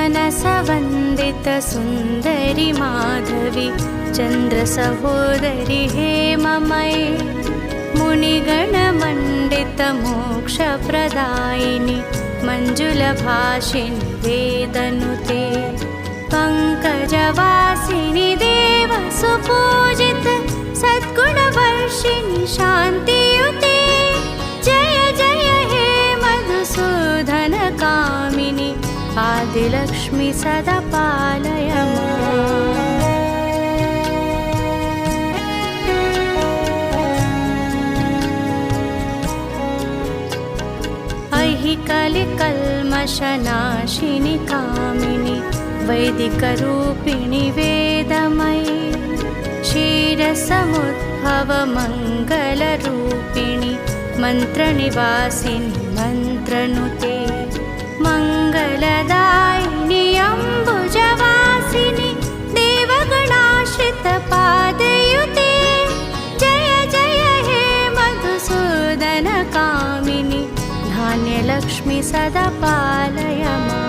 मनसवन्दितसुन्दरि माधवि चन्द्रसहोदरि हेममये मुनिगणमण्डितमोक्षप्रदायिनि मञ्जुलभाषिनि वेदनुते पङ्कजवासिनि देव आदिलक्ष्मि सदा पालय। अहि कलिकल्मषनाशिनि कामिनि वैदिकरूपिणि वेदमयि क्षीरसमुद्भवमङ्गलरूपिणि मन्त्रनिवासिनि मन्त्रनुते मङ्गलदायिनि धान्यलक्ष्मि सदा पालय माम्।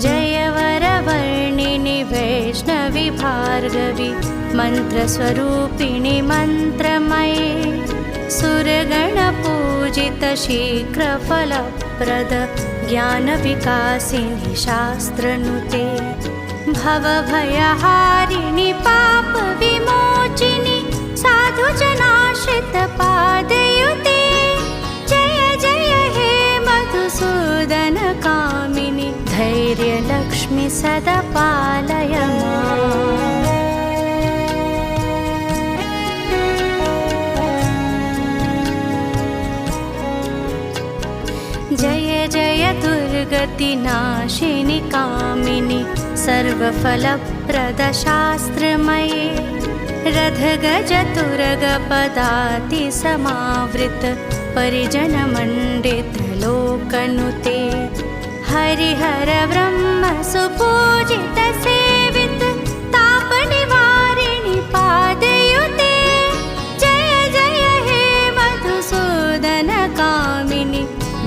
जय वरवर्णिनि वैष्णवि भार्गवि मन्त्रस्वरूपिणि मन्त्रमये सुरगणपूजित शीघ्रफलप्रद ज्ञानविकासिनि शास्त्रनुते भवभयहारिणि पापविमोचिनि साधुजनाश्रितपादयुते। जय जय हे मधुसूदनकामिनि। धैर्यलक्ष्मि सदा दुर्गतिनाशिनि कामिनि सर्वफलप्रदशास्त्रमये रथगजतुरगपदातिसमावृत परिजनमण्डितलोकनुते हरिहर ब्रह्म सुपूजित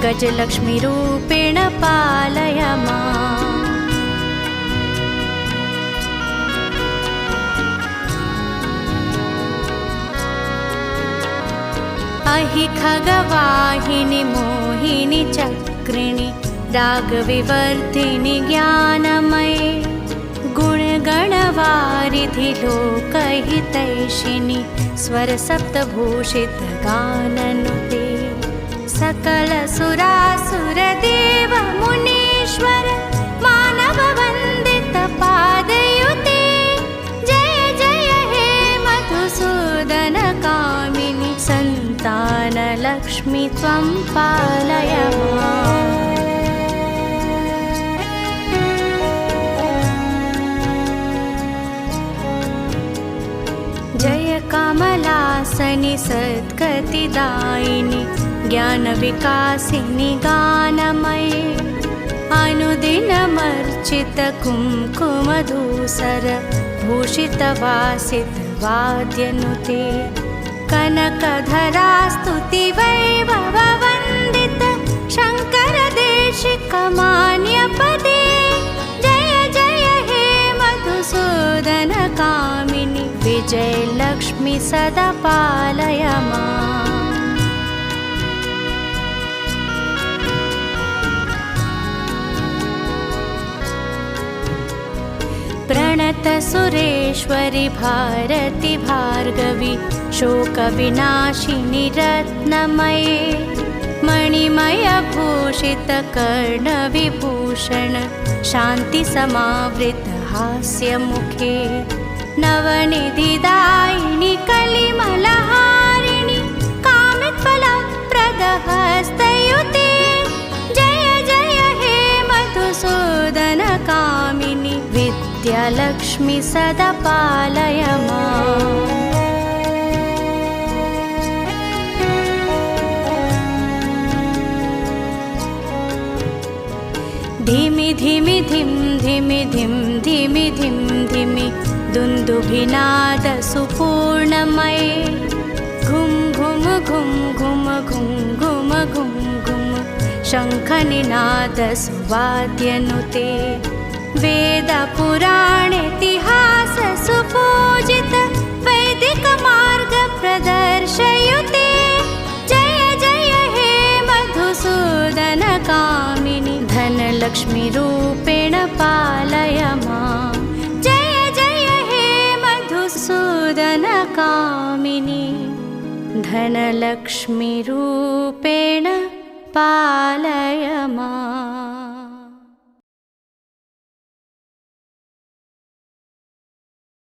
गजलक्ष्मीरूपेण पालय माम्। अहि खगवाहिनि मोहिनि चक्रिणि रागविवर्धिनि ज्ञानमये गुणगणवारिधि लोकहितैषिणि स्वरसप्तभूषितगाननुते सकलसुरासुरदेव मुनीश्वर मानववन्दितपादयुते जय जय हे मधुसूदनकामिनि सन्तानलक्ष्मि त्वं पालय। जय कमलासनि सद्गतिदायिनि ज्ञानविकासिनि गानमये अनुदिनमर्चित कुङ्कुमधूसर भूषितवासितवाद्यनुते कनकधरास्तुति वैभववन्दित शङ्करदेशिकमान्यपदे जय जय हे मधुसूदनकामिनि विजयलक्ष्मि सदा पालय माम्। प्रणतसुरेश्वरि भारति भार्गवि शोकविनाशिनि रत्नमये मणिमयभूषितकर्णविभूषण शान्तिसमावृतहास्यमुखे नवनिधिदायिनि लक्ष्मि सदा पालय मा। धिमि धिमि धिं धिमि धिं धिमि धिं धिमि दुन्दुभिनादसुपूर्णमये घुं घुं घुं घुं घुं घुं घुं घुं शङ्खनिनादस्वाद्यनुते वेदपुरा धनलक्ष्मीरूपेण पालय मां। जय जय हे मधुसूदन कामिनि धनलक्ष्मीरूपेण पालय मा